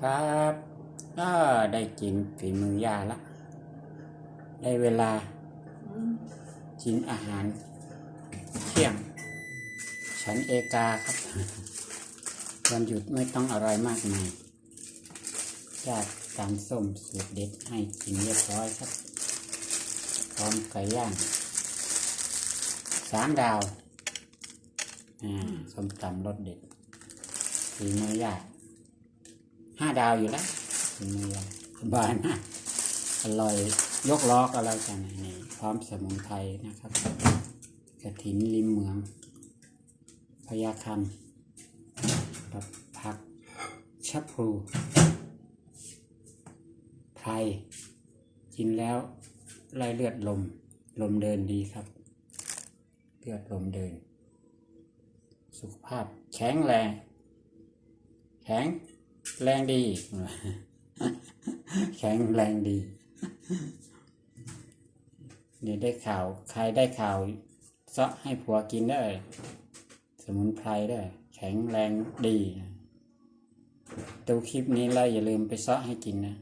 ครับก็ได้กินฝีมือย่าละ ได้เวลากินอาหารเที่ยง ฉันเอกาครับ วันหยุดไม่ต้องอร่อยมากมายจากการส้มสูตรเด็ดให้กินเรียบร้อยครับ พร้อมไก่ย่างสามดาว อ่า ส้มตำรสเด็ดฝีมือย่า ห้าดาวอยู่แล้วฝีมือย่าบานมากอร่อยยกล้อก็แล้วกันนี่พร้อมสมุนไพรนะครับกระถินริมเมืองพญาคำกับผักชะพลูไพรกินแล้วไล่เลือดลม ลมเดินดีครับ เลือดลมเดิน สุขภาพแข็งแรงแข็ง แรงดี แข็งแรงดีเดี๋ยวได้ข่าว ใครได้ข่าวซะให้ผัวกินได้ สมุนไพรได้ แข็งแรงดี ดูคลิปนี้แล้วอย่าลืมไปซะให้กินนะ